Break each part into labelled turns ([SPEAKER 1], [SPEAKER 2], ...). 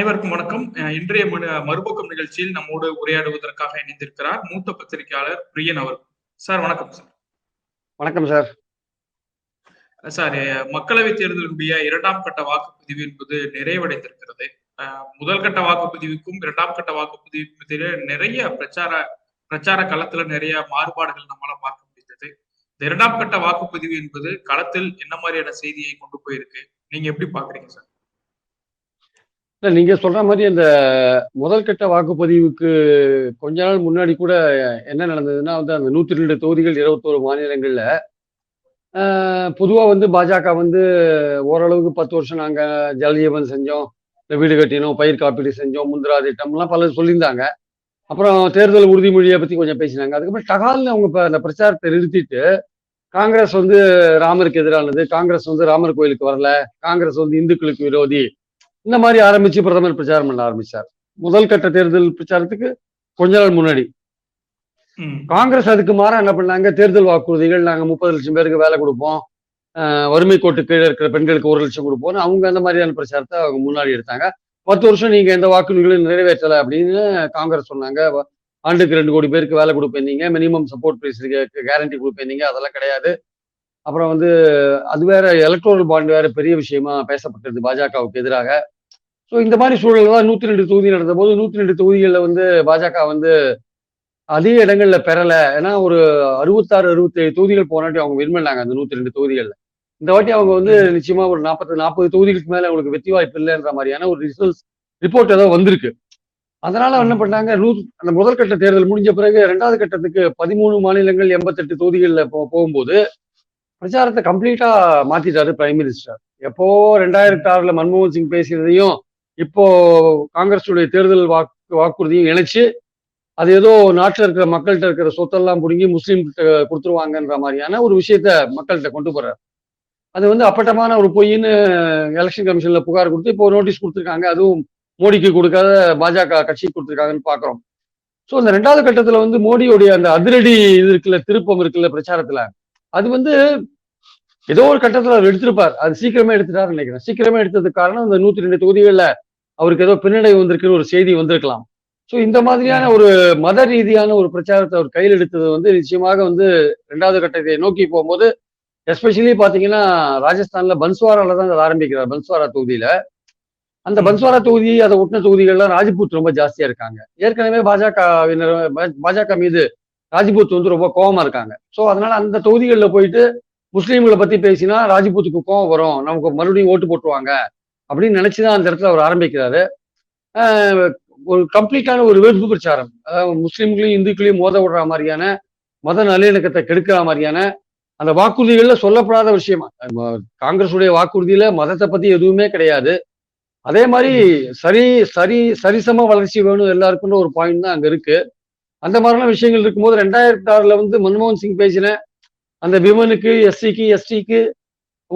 [SPEAKER 1] அனைவருக்கும் வணக்கம். இன்றைய மறு- மறுபக்கம் நிகழ்ச்சியில் நம்மோடு உரையாடுவதற்காக இணைந்திருக்கிறார் மூத்த பத்திரிகையாளர் பிரியன் அவர். சார் வணக்கம் சார்.
[SPEAKER 2] வணக்கம் சார்.
[SPEAKER 1] சார் அஹ் மக்களவைத் தேர்தலுடைய இரண்டாம் கட்ட வாக்குப்பதிவு என்பது நிறைவடைந்திருக்கிறது. முதல் கட்ட வாக்குப்பதிவுக்கும் இரண்டாம் கட்ட வாக்குப்பதிவுக்கும் நிறைய பிரச்சார பிரச்சார களத்துல நிறைய மாறுபாடுகள் நம்மளால பார்க்க முடிந்தது. இந்த இரண்டாம் கட்ட வாக்குப்பதிவு என்பது களத்தில் என்ன மாதிரியான செய்தியை கொண்டு போயிருக்கு? நீங்க எப்படி பாக்குறீங்க சார்?
[SPEAKER 2] இல்லை நீங்கள் சொல்கிற மாதிரி அந்த முதல் கட்ட வாக்குப்பதிவுக்கு கொஞ்ச நாள் முன்னாடி கூட என்ன நடந்ததுன்னா வந்து அந்த நூற்றி ரெண்டு தொகுதிகள் இருபத்தோரு மாநிலங்களில் பொதுவாக வந்து பாஜக வந்து ஓரளவுக்கு பத்து வருஷம் நாங்கள் ஜலஜீவன் செஞ்சோம் இந்த வீடு கட்டினோம் பயிர் காப்பீடு செஞ்சோம் முந்திரா திட்டம்லாம் பலர் சொல்லியிருந்தாங்க. அப்புறம் தேர்தல் உறுதிமொழியை பற்றி கொஞ்சம் பேசினாங்க. அதுக்கப்புறம் டகால்னு அவங்க இப்போ அந்த பிரச்சாரத்தை நிறுத்திட்டு காங்கிரஸ் வந்து ராமருக்கு எதிரானது காங்கிரஸ் வந்து ராமர் கோயிலுக்கு வரல காங்கிரஸ் வந்து இந்துக்களுக்கு விரோதி இந்த மாதிரி ஆரம்பிச்சு பிரதமர் பிரச்சாரம் பண்ண ஆரம்பிச்சார். முதல் கட்ட தேர்தல் பிரச்சாரத்துக்கு கொஞ்ச நாள் முன்னாடி. காங்கிரஸ் அதுக்கு மாறா என்ன பண்ணாங்க? தேர்தல் வாக்குறுதிகள் நாங்க முப்பது லட்சம் பேருக்கு வேலை கொடுப்போம். வறுமை கோட்டு கீழே இருக்கிற பெண்களுக்கு ஒரு லட்சம் கொடுப்போம்னு அவங்க அந்த மாதிரியான பிரச்சாரத்தை அவங்க முன்னாடி எடுத்தாங்க. பத்து வருஷம் நீங்க எந்த வாக்குறுதிகளும் நிறைவேற்றல அப்படின்னு காங்கிரஸ் சொன்னாங்க. ஆண்டுக்கு ரெண்டு கோடி பேருக்கு வேலை கொடுப்பேந்தீங்க மினிமம் சப்போர்ட் பிரைஸ் கேரண்டி கொடுப்பேந்தீங்க அதெல்லாம் கிடையாது. அப்புறம் வந்து அது வேற எலக்ட்ரோரல் பாண்ட் வேற பெரிய விஷயமா பேசப்பட்டது பாஜகவுக்கு எதிராக. ஸோ இந்த மாதிரி சூழல் தான் நூத்தி ரெண்டு தொகுதி நடந்த போது நூத்தி ரெண்டு தொகுதிகளில் வந்து பாஜக வந்து அதிக இடங்கள்ல பெறல. ஏன்னா ஒரு அறுபத்தாறு அறுபத்தேழு தொகுதிகள் போனாட்டி அவங்க பண்ணாங்க அந்த நூத்தி ரெண்டு தொகுதிகள்ல. இந்த வாட்டி அவங்க வந்து நிச்சயமா ஒரு நாற்பது நாற்பது தொகுதிகளுக்கு மேல அவங்களுக்கு வெற்றி வாய்ப்பு இல்லைன்ற மாதிரியான ஒரு ரிசல்ட்ஸ் ரிப்போர்ட் ஏதோ வந்திருக்கு. அதனால என்ன பண்ணாங்க? நூ அந்த முதல் கட்ட தேர்தல் முடிஞ்ச பிறகு ரெண்டாவது கட்டத்துக்கு பதிமூணு மாநிலங்கள் எண்பத்தெட்டு தொகுதிகளில் போகும்போது பிரச்சாரத்தை கம்ப்ளீட்டா மாத்திட்டாரு பிரைம் மினிஸ்டர் எப்போ ரெண்டாயிரத்தி ஆறுல மன்மோகன் சிங் பேசியதையும் இப்போ காங்கிரஸுடைய தேர்தல் வாக்கு வாக்குறுதியும் இணைச்சு அது ஏதோ நாட்டில் இருக்கிற மக்கள்கிட்ட இருக்கிற சொத்தெல்லாம் பிடுங்கி முஸ்லீம் கிட்ட கொடுத்துருவாங்கன்ற மாதிரியான ஒரு விஷயத்த மக்கள்கிட்ட கொண்டு போறாரு. அது வந்து அப்பட்டமான ஒரு பொய்ன்னு எலெக்ஷன் கமிஷன்ல புகார் கொடுத்து இப்போ நோட்டீஸ் கொடுத்துருக்காங்க. அதுவும் மோடிக்கு கொடுக்காத பாஜக கட்சிக்கு கொடுத்துருக்காங்கன்னு பாக்குறோம். ஸோ இந்த ரெண்டாவது கட்டத்துல வந்து மோடியுடைய அந்த அதிரடி இது இருக்குல்ல திருப்பம் இருக்குல்ல பிரச்சாரத்துல அது வந்து ஏதோ ஒரு கட்டத்துல அவர் எடுத்திருப்பார். அது சீக்கிரமே எடுத்துட்டாருன்னு நினைக்கிறேன். சீக்கிரமே எடுத்ததுக்கு காரணம் இந்த நூத்தி ரெண்டு தொகுதிகள்ல அவருக்கு ஏதோ பின்னடைவு வந்திருக்குன்னு ஒரு செய்தி வந்திருக்கலாம். ஸோ இந்த மாதிரியான ஒரு மத ரீதியான ஒரு பிரச்சாரத்தை அவர் கையில் எடுத்தது வந்து நிச்சயமாக வந்து ரெண்டாவது கட்டத்தை நோக்கி போகும்போது எஸ்பெஷலி பாத்தீங்கன்னா ராஜஸ்தான்ல பன்ஸ்வாரால தான் அதை ஆரம்பிக்கிறார் பன்ஸ்வாரா தொகுதியில. அந்த பன்ஸ்வாரா தொகுதி அதை ஒட்டின தொகுதிகள்லாம் ராஜ்பூத் ரொம்ப ஜாஸ்தியா இருக்காங்க. ஏற்கனவே பாஜக பாஜக மீது ராஜ்பூத் வந்து ரொம்ப கோபமா இருக்காங்க. ஸோ அதனால அந்த தொகுதிகளில் போயிட்டு முஸ்லீம்களை பத்தி பேசினா ராஜ்பூத்துக்கு கோவம் வரும். நமக்கு மறுபடியும் ஓட்டு போட்டுருவாங்க அப்படின்னு நினைச்சுதான் அந்த இடத்துல அவர் ஆரம்பிக்கிறாரு. ஒரு கம்ப்ளீட்டான ஒரு வெறுப்பு பிரச்சாரம். அதாவது முஸ்லீம்களையும் இந்துக்களையும் மோத விடுற மாதிரியான மத நல்லிணக்கத்தை கெடுக்கிற மாதிரியான அந்த வாக்குறுதிகள்ல சொல்லப்படாத விஷயமா. காங்கிரஸுடைய வாக்குறுதியில மதத்தை பத்தி எதுவுமே கிடையாது. அதே மாதிரி சரி சரி சரிசம வளர்ச்சி வேணும் எல்லாருக்குன்ற ஒரு பாயிண்ட் தான் அங்க இருக்கு. அந்த மாதிரிலாம் விஷயங்கள் இருக்கும்போது ரெண்டாயிரத்தி ஆறுல வந்து மன்மோகன் சிங் பேசின அந்த விமனுக்கு எஸ்சிக்கு எஸ்டிக்கு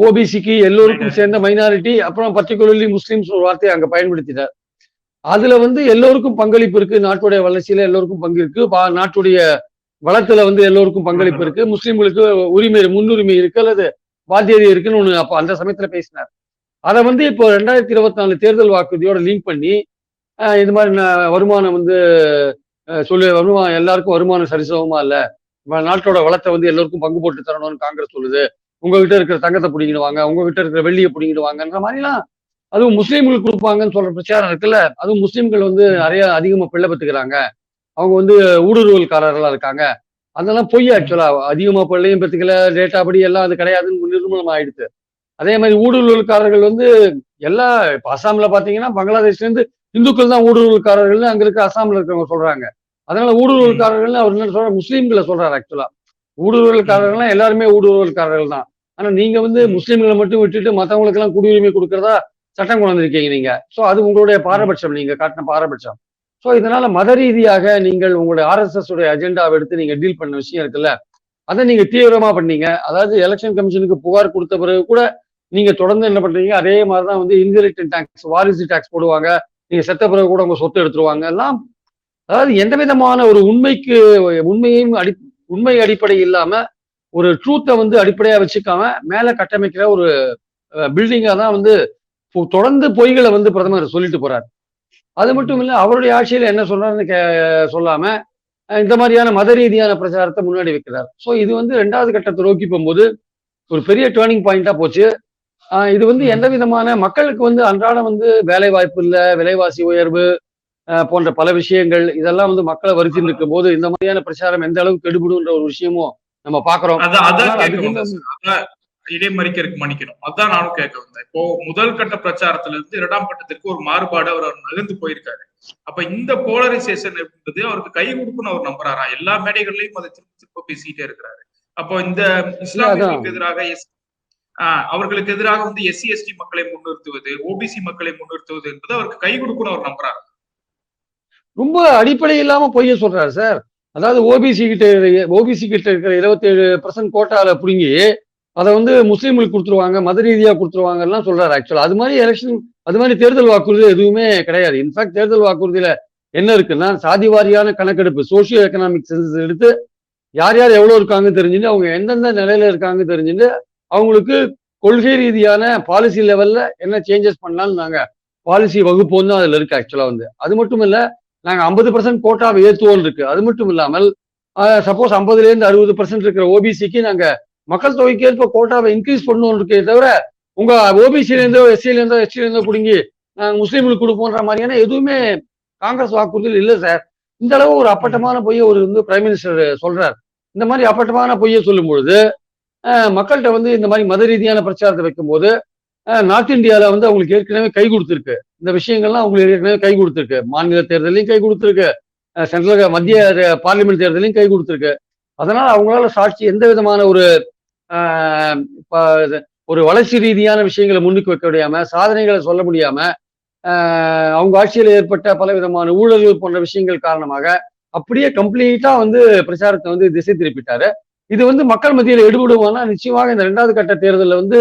[SPEAKER 2] ஓபிசிக்கு எல்லோருக்கும் சேர்ந்த மைனாரிட்டி அப்புறம் பர்டிகுலர்லி முஸ்லீம்ஸ் ஒரு வார்த்தையை அங்கே பயன்படுத்திட்டார். அதுல வந்து எல்லோருக்கும் பங்களிப்பு இருக்கு. நாட்டுடைய வளர்ச்சியில எல்லோருக்கும் பங்கு இருக்கு. பா- நாட்டுடைய வளத்துல வந்து எல்லோருக்கும் பங்களிப்பு இருக்கு. முஸ்லீம்களுக்கு உரிமை முன்னுரிமை இருக்கு. அல்லது பாத்தியதை இருக்குன்னு ஒன்று அப்போ அந்த சமயத்துல பேசினார். அதை வந்து இப்போ ரெண்டாயிரத்தி இருபத்தி நாலு தேர்தல் வாக்குறுதியோட லிங்க் பண்ணி ஆஹ் இது மாதிரி வருமானம் வந்து சொல்லி வருமானம் எல்லாருக்கும் வருமானம் சரிசமமா இல்ல? நாட்டோட வளத்தை வந்து எல்லோருக்கும் பங்கு போட்டு தரணும்னு காங்கிரஸ் சொல்லுது. உங்ககிட்ட இருக்கிற தங்கத்தை பிடிங்கிடுவாங்க உங்ககிட்ட இருக்கிற வெள்ளியை பிடிங்கிடுவாங்கன்ற மாதிரிலாம் அதுவும் முஸ்லீம்களுக்கு கொடுப்பாங்கன்னு சொல்ற பிரச்சாரம் இருக்குல்ல? அதுவும் முஸ்லீம்கள் வந்து நிறைய அதிகமா பிள்ளை பெற்றுக்கிறாங்க அவங்க வந்து ஊடுருவல்காரர்களா இருக்காங்க. அதெல்லாம் பொய் ஆக்சுவலா அதிகமா பிள்ளையும் பெற்றுக்கல டேட்டா படி எல்லாம் அது கிடையாதுன்னு நிர்மூலம் ஆயிடுச்சு அதே மாதிரி ஊடுருவல்காரர்கள் வந்து எல்லா இப்ப அசாம்ல பாத்தீங்கன்னா பங்களாதேஷ்ல இருந்து இந்துக்கள் தான் ஊடுருவல்காரர்கள்னு அங்க இருக்க அசாம்ல இருக்கவங்க சொல்றாங்க. அதனால ஊடுருவல்காரர்கள்னு அவர் என்ன சொல்ற முஸ்லீம்களை சொல்றாரு ஆக்சுவலா ஊடுருவல்காரர்கள்லாம் எல்லாருமே ஊடுருவல்காரர்கள் தான். ஆனா நீங்க வந்து முஸ்லீம்களை மட்டும் விட்டுட்டு மத்தவங்களுக்கு எல்லாம் குடியுரிமை கொடுக்கறதா சட்டம் கொண்டு வந்திருக்கீங்க நீங்க. சோ அது உங்களுடைய பாரபட்சம். நீங்க காட்டின பாரபட்சம். சோ இதனால மத ரீதியாக நீங்கள் உங்களுடைய ஆர்எஸ்எஸ் உடைய அஜெண்டாவை எடுத்து நீங்க டீல் பண்ண விஷயம் இருக்குல்ல அதை நீங்க தீவிரமா பண்ணீங்க. அதாவது எலெக்ஷன் கமிஷனுக்கு புகார் கொடுத்த பிறகு கூட நீங்க தொடர்ந்து என்ன பண்றீங்க? அதே மாதிரிதான் வந்து இன்ஹெரிட்டன் டாக்ஸ் வாரிசு டாக்ஸ் போடுவாங்க. நீங்க செத்த பிறகு கூட உங்க சொத்து எடுத்துருவாங்க. எல்லாம் அதாவது எந்த விதமான ஒரு உண்மைக்கு உண்மையையும் அடி உண்மை அடிப்படை இல்லாம ஒரு ட்ரூத்தை வந்து அடிப்படையா வச்சுக்காம மேல கட்டமைக்கிற ஒரு பில்டிங்கா தான் வந்து தொடர்ந்து பொய்களை வந்து பிரதமர் சொல்லிட்டு போறாரு. அது மட்டும் இல்ல அவருடைய ஆட்சியில என்ன சொல்றாருன்னு கே சொல்லாம இந்த மாதிரியான மத ரீதியான பிரச்சாரத்தை முன்னாடி வைக்கிறார். ஸோ இது வந்து ரெண்டாவது கட்டத்தை நோக்கி போகும்போது ஒரு பெரிய டேர்னிங் பாயிண்டா போச்சு. இது வந்து எந்த விதமான மக்களுக்கு வந்து அன்றாடம் வந்து வேலை வாய்ப்பு இல்ல விலைவாசி உயர்வு போன்ற பல விஷயங்கள் இதெல்லாம் வந்து மக்களை வருத்தின்னு இருக்கும் போது இந்த மாதிரியான பிரச்சாரம் எந்த அளவுக்கு கெடுபடுன்ற ஒரு விஷயமும் நம்ம பாக்குறோம்.
[SPEAKER 1] அதான் இடைமறிக்கிறதுக்கு மன்னிக்கணும். அதான் நானும் கேட்க வந்தேன். இப்போ முதல் கட்ட பிரச்சாரத்துல இருந்து இரண்டாம் கட்டத்திற்கு ஒரு மாறுபாடு அவர் நகர்ந்து போயிருக்காரு. அப்ப இந்த போலரைசேஷன் என்பது அவருக்கு கை கொடுக்குன்னு அவர் நம்புறாரா? எல்லா மேடைகள்லயும் அதை திரும்ப திரும்ப பேசிட்டே இருக்கிறாரு. அப்போ இந்த இஸ்லாமியர்களுக்கு எதிராக அவர்களுக்கு எதிராக வந்து எஸ்சி எஸ்டி மக்களை முன்னிறுத்துவது ஓபிசி மக்களை முன்னிறுத்துவது என்பது அவருக்கு கை கொடுக்கணும் அவர் நம்புறாரு.
[SPEAKER 2] ரொம்ப அடிப்படை இல்லாம பொய்ய சொல்றாரு சார். அதாவது ஓபிசி கிட்ட ஓபிசி கிட்ட இருக்கிற இருபத்தேழு பர்சன்ட் கோட்டால புடுங்கி அதை வந்து முஸ்லீம்களுக்கு கொடுத்துருவாங்க மத ரீதியா கொடுத்துருவாங்கலாம் சொல்றாரு ஆக்சுவலா அது மாதிரி எலெக்ஷன் அது மாதிரி தேர்தல் வாக்குறுதி எதுவுமே கிடையாது. இன்ஃபேக்ட் தேர்தல் வாக்குறுதியில என்ன இருக்குன்னா சாதி வாரியான கணக்கெடுப்பு சோசியோ எக்கனாமிக் சென்சஸ் எடுத்து யார் யார் எவ்வளவு இருக்காங்க தெரிஞ்சுட்டு அவங்க எந்தெந்த நிலையில இருக்காங்க தெரிஞ்சுட்டு அவங்களுக்கு கொள்கை ரீதியான பாலிசி லெவல்ல என்ன சேஞ்சஸ் பண்ணலாம்னு நாங்க பாலிசி வகுப்போம் தான் அதுல இருக்கு ஆக்சுவலா வந்து. அது மட்டும் இல்ல நாங்க ஐம்பது பர்சன்ட் கோட்டாவை ஏற்றுவோம் இருக்கு. அது மட்டும் இல்லாமல் சப்போஸ் ஐம்பதுல இருந்து அறுபது பர்சன்ட் இருக்கிற ஓபிசிக்கு நாங்க மக்கள் தொகைக்கு ஏற்ப கோட்டாவை இன்க்ரீஸ் பண்ணுவோம் இருக்கே தவிர உங்க ஓபிசில இருந்தோ எஸ்சில இருந்தோ எஸ்டில இருந்தோ பிடுங்கி நாங்க முஸ்லீம்களுக்கு கொடுப்போன்ற மாதிரியான எதுவுமே காங்கிரஸ் வாக்குறுதியில் இல்லை சார். இந்த அளவு ஒரு அப்பட்டமான பொய்யை ஒரு வந்து பிரைம் மினிஸ்டர் சொல்றார். இந்த மாதிரி அப்பட்டமான பொய்யை சொல்லும் பொழுது மக்கள்கிட்ட வந்து இந்த மாதிரி மத ரீதியான பிரச்சாரத்தை வைக்கும்போது நார்த் இந்தியால வந்து அவங்களுக்கு ஏற்கனவே கை கொடுத்துருக்கு. இந்த விஷயங்கள்லாம் அவங்களுக்கு ஏற்கனவே கை கொடுத்துருக்கு. மாநில தேர்தலையும் கை கொடுத்துருக்கு. சென்ட்ரல் மத்திய பார்லிமெண்ட் தேர்தலையும் கை கொடுத்துருக்கு. அதனால அவங்களால சாட்சி எந்த விதமான ஒரு ஆஹ், இது, ஒரு வளர்ச்சி ரீதியான விஷயங்களை முன்னுக்கு வைக்க முடியாம சாதனைகளை சொல்ல முடியாம அவங்க ஆட்சியில் ஏற்பட்ட பல விதமான ஊழல்கள் போன்ற விஷயங்கள் காரணமாக அப்படியே கம்ப்ளீட்டா வந்து பிரச்சாரத்தை வந்து திசை திருப்பிட்டாரு. இது வந்து மக்கள் மத்தியில் எடுபடுவானா நிச்சயமாக இந்த ரெண்டாவது கட்ட தேர்தலில் வந்து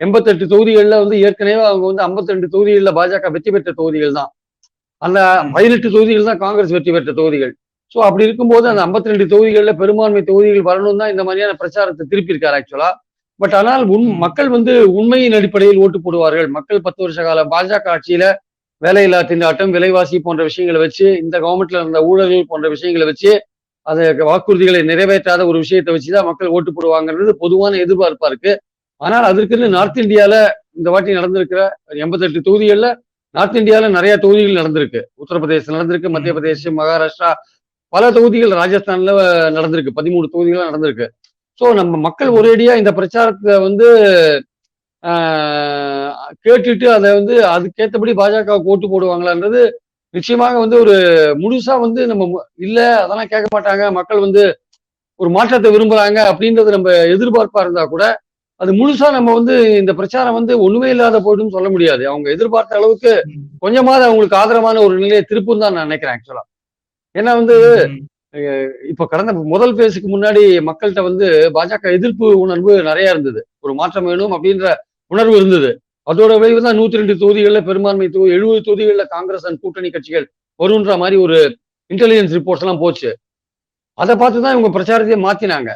[SPEAKER 2] எண்பத்தெட்டு தொகுதிகளில் வந்து ஏற்கனவே அவங்க வந்து 52 தொகுதிகளில் பாஜக வெற்றி பெற்ற தொகுதிகள் தான். அந்த பதினெட்டு தொகுதிகள் தான் காங்கிரஸ் வெற்றி பெற்ற தொகுதிகள். ஸோ அப்படி இருக்கும்போது அந்த 52 தொகுதிகளில் பெரும்பான்மை தொகுதிகள் வரணும் தான் இந்த மாதிரியான பிரச்சாரத்தை திருப்பியிருக்காரு ஆக்சுவலா பட் ஆனால் உண். மக்கள் வந்து உண்மையின் அடிப்படையில் ஓட்டு போடுவார்கள். மக்கள் பத்து வருஷ கால பாஜக ஆட்சியில வேலையில்லா திண்டாட்டம் விலைவாசி போன்ற விஷயங்களை வச்சு இந்த கவர்மெண்ட்ல இருந்த ஊழல்கள் போன்ற விஷயங்களை வச்சு அதை வாக்குறுதிகளை நிறைவேற்றாத ஒரு விஷயத்தை வச்சுதான் மக்கள் ஓட்டு போடுவாங்கன்றது பொதுவான எதிர்பார்ப்பா இருக்கு. ஆனால் அதற்குன்னு நார்த் இந்தியால இந்த வாட்டி நடந்திருக்கிற எண்பத்தெட்டு தொகுதிகளில் நார்த் இந்தியாவில் நிறைய தொகுதிகள் நடந்திருக்கு. உத்தரப்பிரதேசம் நடந்திருக்கு மத்திய பிரதேசம் மகாராஷ்டிரா பல தொகுதிகள் ராஜஸ்தான்ல நடந்திருக்கு. பதிமூணு தொகுதிகள் நடந்திருக்கு. ஸோ நம்ம மக்கள் ஒரேடியா இந்த பிரச்சாரத்தை வந்து கேட்டுட்டு அதை வந்து அதுக்கேற்றபடி பாஜக ஓட்டு போடுவாங்களான்றது நிச்சயமாக வந்து ஒரு முழுசா வந்து நம்ம இல்ல அதெல்லாம் கேட்க மாட்டாங்க. மக்கள் வந்து ஒரு மாற்றத்தை விரும்புறாங்க அப்படின்றது நம்ம எதிர்பார்ப்பா இருந்தா கூட அது முழுசா நம்ம வந்து இந்த பிரச்சாரம் வந்து ஒண்ணுமே இல்லாத போயிடும்னு சொல்ல முடியாது. அவங்க எதிர்பார்த்த அளவுக்கு கொஞ்சமாவது அவங்களுக்கு ஆதரவான ஒரு நிலையை திருப்பும் தான் நான் நினைக்கிறேன் ஆக்சுவலா ஏன்னா வந்து. இப்ப கடந்த முதல் பேசுக்கு முன்னாடி மக்கள்கிட்ட வந்து பாஜக எதிர்ப்பு உணர்வு நிறைய இருந்தது. ஒரு மாற்றம் வேணும் அப்படின்ற உணர்வு இருந்தது. அதோட விளைவு தான் நூத்தி ரெண்டு தொகுதிகளில் பெரும்பான்மை தொகுதி எழுபது தொகுதிகளில் காங்கிரஸ் அண்ட் கூட்டணி கட்சிகள் வருன்ற மாதிரி ஒரு இன்டெலிஜென்ஸ் ரிப்போர்ட்ஸ் எல்லாம் போச்சு. அதை பார்த்து தான் இவங்க பிரச்சாரத்தையே மாத்தினாங்க.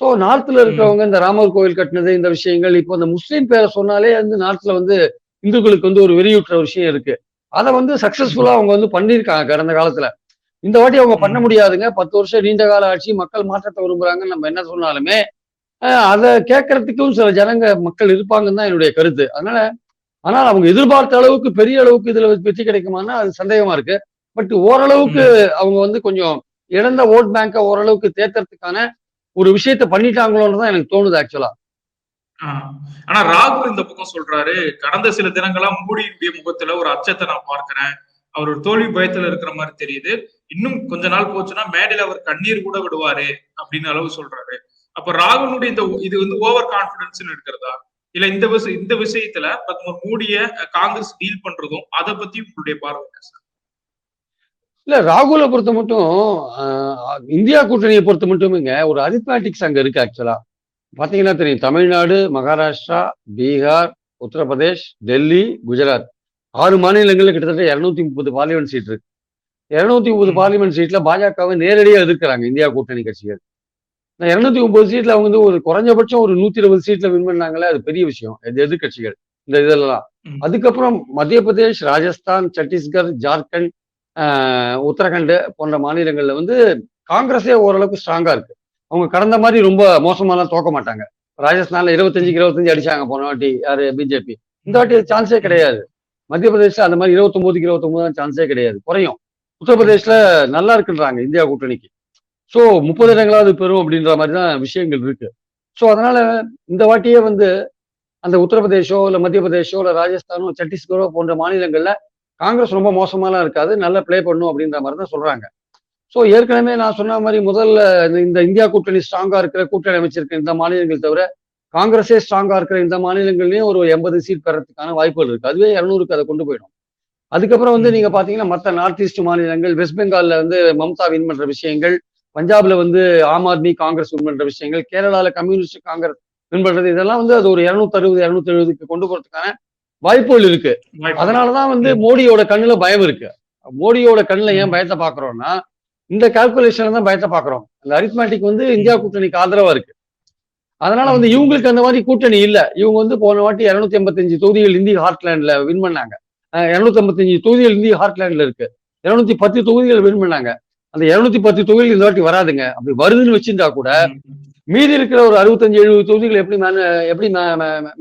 [SPEAKER 2] ஸோ நார்த்ல இருக்கிறவங்க இந்த ராமர் கோவில் கட்டினது இந்த விஷயங்கள் இப்போ இந்த முஸ்லீம் பேரை சொன்னாலே வந்து நார்த்ல வந்து இந்துக்களுக்கு வந்து ஒரு வெறியூட்டுற விஷயம் இருக்கு. அதை வந்து சக்சஸ்ஃபுல்லா அவங்க வந்து பண்ணியிருக்காங்க கடந்த காலத்துல. இந்த வாட்டி அவங்க பண்ண. முடியாதுங்க. பத்து வருஷம் நீண்ட கால ஆட்சி மக்கள் மாற்றத்தை விரும்புறாங்கன்னு நம்ம என்ன சொன்னாலுமே அதை கேட்கறதுக்கும் சில ஜனங்க மக்கள் இருப்பாங்கன்னு தான் என்னுடைய கருத்து. அதனால ஆனால் அவங்க எதிர்பார்த்த அளவுக்கு பெரிய அளவுக்கு இதுல வெற்றி கிடைக்குமானா அது சந்தேகமா இருக்கு. பட் ஓரளவுக்கு அவங்க வந்து கொஞ்சம் இழந்த ஓட் பேங்கை ஓரளவுக்கு தேர்த்துறதுக்கான ஒரு விஷயத்த பண்ணிட்டாங்களோன்னு தான் எனக்கு தோணுது ஆக்சுவலா.
[SPEAKER 1] ஆஹ் ஆனா ராகுல் இந்த பக்கம் சொல்றாரு கடந்த சில தினங்களா மோடியுடைய முகத்துல ஒரு அச்சத்தை நான் பார்க்கிறேன். அவர் ஒரு தோல்வி பயத்துல இருக்கிற மாதிரி தெரியுது. இன்னும் கொஞ்ச நாள் போச்சுன்னா மேடையில அவர் கண்ணீர் கூட விடுவாரு அப்படின்னு அளவு சொல்றாரு. அப்ப ராகுலுடைய இந்த இது வந்து ஓவர் கான்பிடன்ஸ் இருக்கிறதா இல்ல இந்த விஷயம் இந்த விஷயத்துல மோடிய காங்கிரஸ் டீல் பண்றதும் அதை பத்தி உங்களுடைய பார்வை சார்?
[SPEAKER 2] இல்ல ராகுலை பொறுத்த மட்டும் இந்தியா கூட்டணியை பொறுத்த மட்டுமேங்க ஒரு அரித்மேட்டிக்ஸ் அங்க இருக்கு ஆக்சுவலா பாத்தீங்கன்னா தெரியும் தமிழ்நாடு மகாராஷ்டிரா பீகார் உத்தரப்பிரதேஷ் டெல்லி குஜராத். ஆறு மாநிலங்கள்ல கிட்டத்தட்ட இருநூத்தி முப்பது பார்லிமெண்ட் சீட் இருக்கு. இருநூத்தி முப்பது. பார்லிமெண்ட் சீட்ல பாஜகவை நேரடியா எதிர்க்கிறாங்க இந்தியா கூட்டணி கட்சிகள். இருநூத்தி முப்பது சீட்ல அவங்க வந்து ஒரு குறைஞ்சபட்சம் ஒரு நூத்தி இருபது சீட்ல வின் பண்ணாங்களே அது பெரிய விஷயம். இது எதிர்க்கட்சிகள் இந்த இதெல்லாம். அதுக்கப்புறம் மத்திய பிரதேஷ் ராஜஸ்தான் சத்தீஸ்கர் ஜார்க்கண்ட் ஆஹ், உத்தரகண்ட் போன்ற மாநிலங்கள்ல வந்து காங்கிரஸே ஓரளவுக்கு ஸ்ட்ராங்கா இருக்கு. அவங்க கடந்த மாதிரி ரொம்ப மோசமாலாம் தோக்க மாட்டாங்க. ராஜஸ்தான்ல இருபத்தஞ்சுக்கு இருபத்தஞ்சு அடிச்சாங்க போன வாட்டி யாரு பிஜேபி. இந்த வாட்டி சான்ஸே கிடையாது. மத்திய பிரதேஷ்ல அந்த மாதிரி இருபத்தொன்பதுக்கு இருபத்தொன்பது சான்ஸே கிடையாது. குறையும். உத்தரப்பிரதேஷ்ல நல்லா இருக்குன்றாங்க இந்தியா கூட்டணிக்கு. ஸோ முப்பது இடங்களாவது பெறும் அப்படின்ற மாதிரி தான் விஷயங்கள் இருக்கு. ஸோ அதனால இந்த வாட்டியே வந்து அந்த உத்தரப்பிரதேஷோ இல்லை மத்திய பிரதேஷோ இல்லை ராஜஸ்தானோ சத்தீஸ்கரோ போன்ற மாநிலங்கள்ல காங்கிரஸ் ரொம்ப மோசமாலாம் இருக்காது. நல்லா ப்ளே பண்ணும் அப்படின்ற மாதிரி தான் சொல்றாங்க. ஸோ ஏற்கனவே நான் சொன்ன மாதிரி முதல்ல இந்த- இந்த இந்தியா கூட்டணி ஸ்ட்ராங்கா இருக்கிற கூட்டணி அமைச்சிருக்க இந்த மாநிலங்கள் தவிர காங்கிரஸே ஸ்ட்ராங்கா இருக்கிற இந்த மாநிலங்கள்லயும் ஒரு எண்பது சீட் பெறத்துக்கான வாய்ப்புகள் இருக்கு. அதுவே இரநூறுக்கு அதை கொண்டு போயிடும். அதுக்கப்புறம் வந்து நீங்க பாத்தீங்கன்னா மற்ற நார்த் ஈஸ்ட் மாநிலங்கள் வெஸ்ட் பெங்கால்ல வந்து மம்தா வின் பண்ற விஷயங்கள் பஞ்சாப்ல வந்து ஆம் ஆத்மி காங்கிரஸ் பண்ற விஷயங்கள் கேரளால கம்யூனிஸ்ட் காங்கிரஸ் வின் பண்றது இதெல்லாம் வந்து அது ஒரு இருநூத்தி அறுபது இருநூத்தி எழுபதுக்கு கொண்டு போறதுக்கான வாய்ப்புகள் இருக்கு. அதனாலதான் வந்து மோடியோட கண்ணுல பயம் இருக்கு. மோடியோட கண்ணுல ஏன் பயத்தை பாக்குறோம்னா இந்த கால்குலேஷன் தான் பயத்தை பாக்குறோம் அந்த அரித்மேட்டிக் வந்து இந்தியா கூட்டணிக்கு ஆதரவா இருக்கு. அதனால வந்து இவங்களுக்கு அந்த மாதிரி கூட்டணி இல்ல. இவங்க வந்து போன வாட்டி இருநூத்தி எண்பத்தஞ்சு தொகுதிகள் இந்திய ஹார்ட்லேண்ட்ல வின் பண்ணாங்க. இருநூத்தி ஐம்பத்தஞ்சு தொகுதிகள் இந்திய ஹார்ட்லேண்ட்ல இருக்கு. இருநூத்தி பத்து தொகுதிகள் வின் பண்ணாங்க. அந்த இருநூத்தி பத்து தொகுதிகள் இந்த வாட்டி வராதுங்க. அப்படி வருதுன்னு வச்சிருந்தா கூட. மீதி இருக்கிற ஒரு அறுபத்தஞ்சு எழுபது தொகுதிகள் எப்படி எப்படி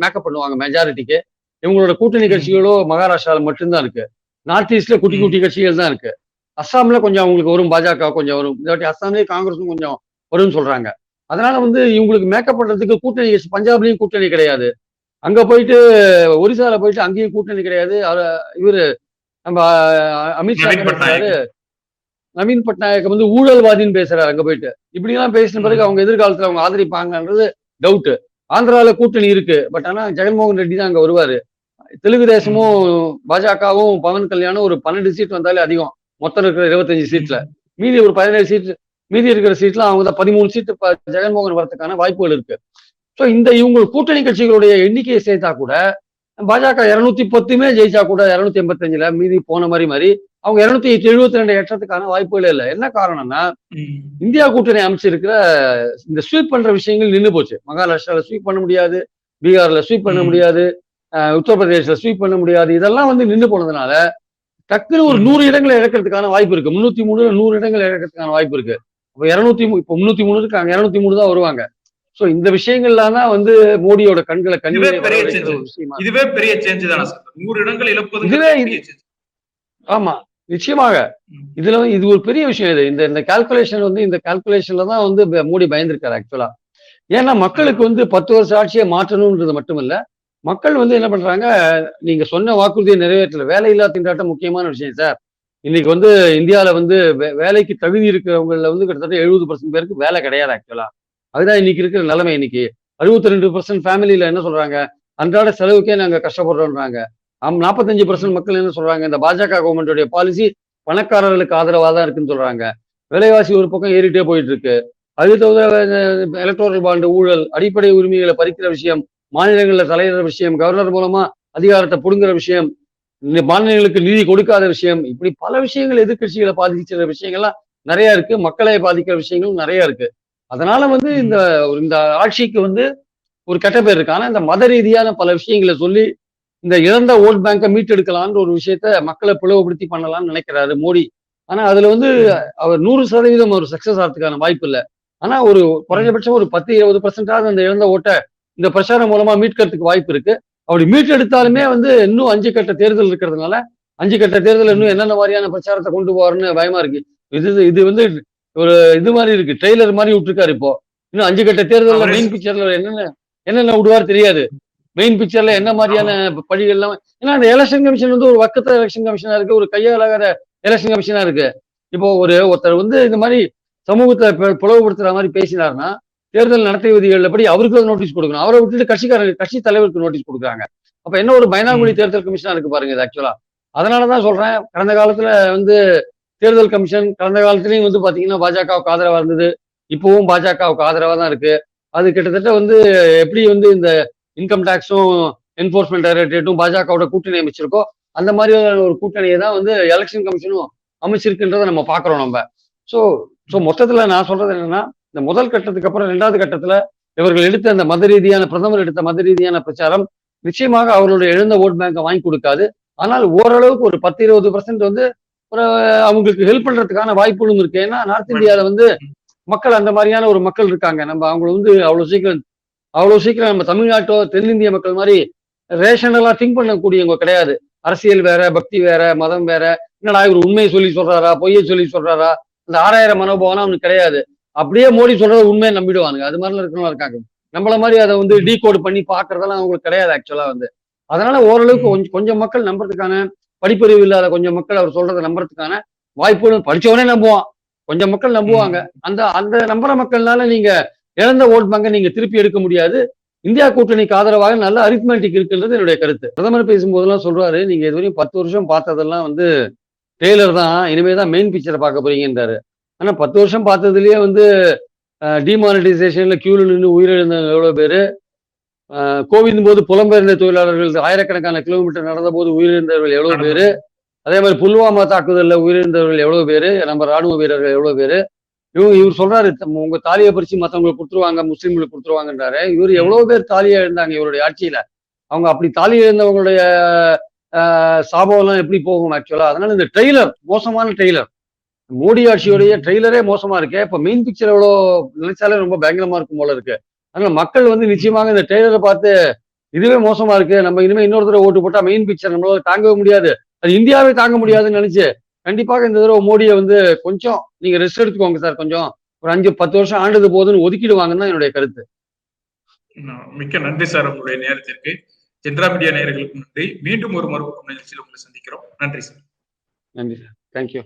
[SPEAKER 2] மேக்கப் பண்ணுவாங்க மெஜாரிட்டிக்கு இவங்களோட கூட்டணி கட்சிகளோ மகாராஷ்டிரால மட்டும்தான் இருக்கு. நார்த் ஈஸ்ட்ல குட்டி குட்டி கட்சிகள் தான் இருக்கு. அஸ்ஸாம்ல கொஞ்சம் அவங்களுக்கு வரும் பாஜக கொஞ்சம் வரும். இந்த வாட்டி அஸ்ஸாம்லயே காங்கிரஸும் கொஞ்சம் வரும்னு சொல்றாங்க. அதனால வந்து இவங்களுக்கு மேக்கப் பண்றதுக்கு கூட்டணி பஞ்சாப்லயும் கூட்டணி கிடையாது. அங்க போயிட்டு ஒரிசால போயிட்டு அங்கேயும் கூட்டணி கிடையாது. இவரு நம்ம அமித்ஷா
[SPEAKER 1] நவீன் பட்நாயக்.
[SPEAKER 2] வந்து ஊழல்வாதின்னு பேசுறாரு அங்க போயிட்டு. இப்படி எல்லாம் பேசின பிறகு அவங்க எதிர்காலத்துல அவங்க ஆதரிப்பாங்கன்றது டவுட் ஆந்திரால கூட்டணி இருக்கு பட் ஆனா ஜெகன்மோகன் ரெட்டி தான் அங்க வருவாரு. தெலுங்கு தேசமும் பாஜகவும் பவன் கல்யாணும் ஒரு பன்னெண்டு சீட் வந்தாலே அதிகம். மொத்தம் இருக்கிற இருபத்தஞ்சு சீட்ல மீதி ஒரு பதினேழு சீட் மீதி இருக்கிற சீட்ல அவங்க தான் பதிமூணு சீட்டு ஜெகன்மோகன் வரதுக்கான வாய்ப்புகள் இருக்கு. ஸோ இந்த இவங்க கூட்டணி கட்சிகளுடைய எண்ணிக்கையை சேர்த்தா கூட பாஜக இருநூத்தி பத்துமே ஜெயிச்சா கூட இருநூத்தி எண்பத்தஞ்சுல மீதி போன மாதிரி மாதிரி அவங்க இருநூத்தி எழுபத்தி ரெண்டு எட்டத்துக்கான வாய்ப்புகளே இல்லை. என்ன காரணம்னா. இந்தியா கூட்டணி அமைச்சிருக்கிற இந்த ஸ்வீப் பண்ற விஷயங்கள் நின்று போச்சு. மகாராஷ்டிரால ஸ்வீப் பண்ண முடியாது பீகார்ல ஸ்வீப் பண்ண. முடியாது உத்தரப்பிரதேசல ஸ்வீப் பண்ண முடியாது. இதெல்லாம் வந்து நின்று போனதுனால டக்குன்னு ஒரு. நூறு இடங்களை இழக்கிறதுக்கான வாய்ப்பு இருக்கு. முன்னூத்தி மூணு நூறு இடங்களை இழக்கிறதுக்கான வாய்ப்பு இருக்கு. இப்போ இருநூத்தி இப்போ முன்னூத்தி மூணு இருக்காங்க. இருநூத்தி மூணு தான் வருவாங்க. சோ இந்த விஷயங்கள்லாம் தான் வந்து மோடியோட கண்களை கண்ணிலே
[SPEAKER 1] இதுவே பெரிய சேஞ்ச் தானே நூறு இடங்கள் இழப்பது
[SPEAKER 2] இதுவே. ஆமா. நிச்சயமாக. இதுல வந்து இது ஒரு பெரிய விஷயம் இது. இந்த இந்த கால்குலேஷன் வந்து இந்த கால்குலேஷன்ல தான் வந்து மோடி பயந்திருக்காரு ஆக்சுவலா ஏன்னா மக்களுக்கு வந்து பத்து வருஷ ஆட்சியை மாற்றணும்ன்றது மட்டும் இல்ல மக்கள் வந்து என்ன பண்றாங்க நீங்க சொன்ன வாக்குறுதியை நிறைவேற்றல. வேலையில்லா திண்டாட்டம் முக்கியமான விஷயம் சார். இன்னைக்கு வந்து இந்தியால வந்து வேலைக்கு தகுதி இருக்கிறவங்கள வந்து கிட்டத்தட்ட எழுபது பர்சன்ட் பேருக்கு வேலை கிடையாது ஆக்சுவலா அதுதான் இன்னைக்கு இருக்கிற நிலைமை இன்னைக்கு. அறுபத்தி ரெண்டு பர்சன்ட் ஃபேமிலியில என்ன சொல்றாங்க? அன்றாட செலவுக்கே நாங்க கஷ்டப்படுறோம்ன்றாங்க. நாற்பத்தஞ்சு பர்சன்ட் மக்கள் என்ன சொல்றாங்க? இந்த பாஜக கவர்மெண்டோடைய பாலிசி பணக்காரர்களுக்கு ஆதரவாக தான் இருக்குன்னு சொல்றாங்க. விலைவாசி ஒரு பக்கம் ஏறிட்டே போயிட்டு இருக்கு அது தவிர எலக்ட்ரோரல் பாண்டு ஊழல் அடிப்படை உரிமைகளை பறிக்கிற விஷயம் மாநிலங்களில் தலையிடுற விஷயம் கவர்னர் மூலமா அதிகாரத்தை புடுங்குற விஷயம் இந்த மாநிலங்களுக்கு நிதி கொடுக்காத விஷயம் இப்படி பல விஷயங்கள் எதிர்க்கட்சிகளை பாதிக்கிற விஷயங்கள்லாம் நிறைய இருக்கு. மக்களை பாதிக்கிற விஷயங்களும் நிறைய இருக்கு. அதனால வந்து இந்த ஒரு இந்த ஆட்சிக்கு வந்து ஒரு கெட்ட பேர் இருக்கு. ஆனா இந்த மத ரீதியான பல விஷயங்களை சொல்லி இந்த இழந்த ஓட் பேங்கை மீட்டெடுக்கலான்ற ஒரு விஷயத்த மக்களை பிளவுபடுத்தி பண்ணலாம்னு நினைக்கிறாரு மோடி. ஆனா அதுல வந்து அவர் நூறு சதவீதம் ஒரு சக்சஸ் ஆகிறதுக்கான வாய்ப்பு இல்லை. ஆனா ஒரு குறைஞ்சபட்சம் ஒரு பத்து இருபது பர்சன்டாவது அந்த இழந்த ஓட்டை இந்த பிரச்சாரம் மூலமா மீட்கிறதுக்கு வாய்ப்பு இருக்கு. அப்படி மீட்டெடுத்தாலுமே வந்து இன்னும் அஞ்சு கட்ட தேர்தல் இருக்கிறதுனால அஞ்சு கட்ட தேர்தல் இன்னும் என்னென்ன மாதிரியான பிரச்சாரத்தை கொண்டு போவாருன்னு பயமா இருக்கு. இது இது வந்து ஒரு இது மாதிரி இருக்கு. ட்ரெய்லர் மாதிரி விட்டுருக்காரு இப்போ. இன்னும் அஞ்சு கட்ட தேர்தல்ல
[SPEAKER 1] அவரே
[SPEAKER 2] மெயின் பிக்சர்ல என்னென்ன என்னென்ன விடுவார் தெரியாது. மெயின் பிக்சர்ல என்ன மாதிரியான பழிகள்லாம் ஏன்னா அந்த எலெக்ஷன் கமிஷன் வந்து ஒரு வக்கத்த எலெக்ஷன் கமிஷனா இருக்கு ஒரு கையாளாகிற எலெக்ஷன் கமிஷனா இருக்கு. இப்போ ஒரு ஒருத்தர் வந்து இந்த மாதிரி சமூகத்தை பிளவுபடுத்துற மாதிரி பேசினாருன்னா தேர்தல் நடத்தை விதிகள் படி அவருக்கு நோட்டீஸ் கொடுக்கணும். அவரை விட்டுட்டு கட்சிக்காரங்க கட்சி தலைவருக்கு நோட்டீஸ் கொடுக்குறாங்க. அப்ப என்ன ஒரு பயனாங்குழி தேர்தல் கமிஷனா இருக்கு பாருங்க இது ஆக்சுவலா அதனாலதான் சொல்றேன் கடந்த காலத்துல வந்து தேர்தல் கமிஷன் கடந்த காலத்துலயும் வந்து பாத்தீங்கன்னா பாஜகவுக்கு ஆதரவா இருந்தது. இப்பவும் பாஜகவுக்கு ஆதரவா தான் இருக்கு. அது கிட்டத்தட்ட வந்து எப்படி வந்து இந்த இன்கம் டேக்ஸும் என்போர்ஸ்மெண்ட் டைரக்டரேட்டும் பாஜகவோட கூட்டணி அமைச்சிருக்கோ அந்த மாதிரியான ஒரு கூட்டணியை தான் வந்து எலெக்ஷன் கமிஷனும் அமைச்சிருக்குன்றதை நம்ம பார்க்குறோம் நம்ம. ஸோ ஸோ மொத்தத்தில் நான் சொல்றது என்னன்னா இந்த முதல் கட்டத்துக்கு அப்புறம் ரெண்டாவது கட்டத்தில் இவர்கள் எடுத்த அந்த மத ரீதியான பிரதமர் எடுத்த மத ரீதியான பிரச்சாரம் நிச்சயமாக அவர்களுடைய எழுந்த ஓட் பேங்கை வாங்கி கொடுக்காது. ஆனால் ஓரளவுக்கு ஒரு பத்து இருபது பர்சன்ட் வந்து ஒரு அவங்களுக்கு ஹெல்ப் பண்றதுக்கான வாய்ப்புகளும் இருக்கு. ஏன்னா நார்த் இந்தியாவில் வந்து மக்கள் அந்த மாதிரியான ஒரு மக்கள் இருக்காங்க. நம்ம அவங்கள வந்து அவ்வளவு சீக்கிரம் அவ்வளவு சீக்கிரம் நம்ம தமிழ்நாட்டோ தென்னிந்திய மக்கள் மாதிரி ரேஷனலா திங்க் பண்ணக்கூடியவங்க கிடையாது. அரசியல் வேற பக்தி வேற மதம் வேற. என்னடா இவர் உண்மையை சொல்லி சொல்றாரா பொய்யை சொல்லி சொல்றாரா? இந்த ஆறாயிரம் மனோபாவம்லாம் அவனுக்கு கிடையாது. அப்படியே மோடி சொல்றத உண்மையை நம்பிடுவானுங்க. அது மாதிரிலாம் இருக்கிறவங்க இருக்காங்க. நம்மள மாதிரி அதை வந்து டீ கோட் பண்ணி பாக்குறதெல்லாம் அவங்களுக்கு கிடையாது ஆக்சுவலா வந்து. அதனால ஓரளவுக்கு கொஞ்சம் கொஞ்சம் மக்கள் நம்புறதுக்கான படிப்பறிவு இல்லாத கொஞ்சம் மக்கள் அவர் சொல்றதை நம்புறதுக்கான வாய்ப்புகள் படிச்சவனே நம்புவான். கொஞ்சம் மக்கள் நம்புவாங்க. அந்த அந்த நம்புற மக்கள்னால நீங்க இழந்த ஓட் பேங்கை நீங்க திருப்பி எடுக்க முடியாது. இந்தியா கூட்டணிக்கு ஆதரவாக நல்ல அரித்மெட்டிக் இருக்குன்றது என்னுடைய கருத்து. பிரதமர் பேசும்போதெல்லாம் சொல்றாரு நீங்க இதுவரையும் பத்து வருஷம் பார்த்ததெல்லாம் வந்து டெய்லர் தான் இனிமே தான் மெயின் பிக்சரை பார்க்க போறீங்கன்றாரு. ஆனா பத்து வருஷம் பார்த்ததுலயே வந்து டிமானிட்டைசேஷன்ல கியூல நின்று உயிரிழந்தவங்க எவ்வளவு பேரு? கோவிந்தின் போது புலம்பெயர்ந்த தொழிலாளர்கள் ஆயிரக்கணக்கான கிலோமீட்டர் நடந்த போது உயிரிழந்தவர்கள் எவ்வளவு பேரு? அதே மாதிரி புல்வாமா தாக்குதல்ல உயிரிழந்தவர்கள் எவ்வளவு பேரு? நம்ம ராணுவ வீரர்கள் எவ்வளவு பேரு? இவங்க இவர் சொல்றாரு தம் உங்க தாலியை பறிச்சு மத்தவங்களுக்கு கொடுத்துருவாங்க முஸ்லீம்களுக்கு கொடுத்துருவாங்கன்றாரு. இவர் எவ்வளவு பேர் தாலியை எழுந்தாங்க இவருடைய ஆட்சியில. அவங்க அப்படி தாலி எழுந்தவங்களுடைய சாபம் எல்லாம் எப்படி போகும் ஆக்சுவலா அதனால இந்த ட்ரெய்லர் மோசமான ட்ரெய்லர் மோடி ஆட்சியுடைய ட்ரெய்லரே மோசமா இருக்கு. இப்ப மெயின் பிக்சர் எவ்வளோ நினைச்சாலே ரொம்ப பயங்கரமா இருக்கும் போல இருக்கு. அதனால மக்கள் வந்து நிச்சயமாக இந்த ட்ரெய்லரை பார்த்து இதுவே மோசமா இருக்கு. நம்ம இனிமே இன்னொரு தடவை ஓட்டு போட்டா மெயின் பிக்சர் நம்மளால தாங்கவே முடியாது. அது இந்தியாவே தாங்க முடியாதுன்னு நினைச்சு கண்டிப்பாக இந்த தடவை மோடியை வந்து கொஞ்சம் நீங்க ரெஸ்ட் எடுத்துக்கோங்க சார் கொஞ்சம். ஒரு அஞ்சு பத்து வருஷம் ஆண்டது போதுன்னு ஒதுக்கிடுவாங்கன்னு தான் என்னுடைய கருத்து.
[SPEAKER 1] மிக்க நன்றி சார் உங்களுடைய நேரத்திற்கு. ஜென்ரா மீடியா நேயர்களுக்கு நன்றி. மீண்டும் ஒரு மறுபக்கம் நிகழ்ச்சியில் உங்களை சந்திக்கிறோம். நன்றி சார்.
[SPEAKER 2] நன்றி சார். தேங்க்யூ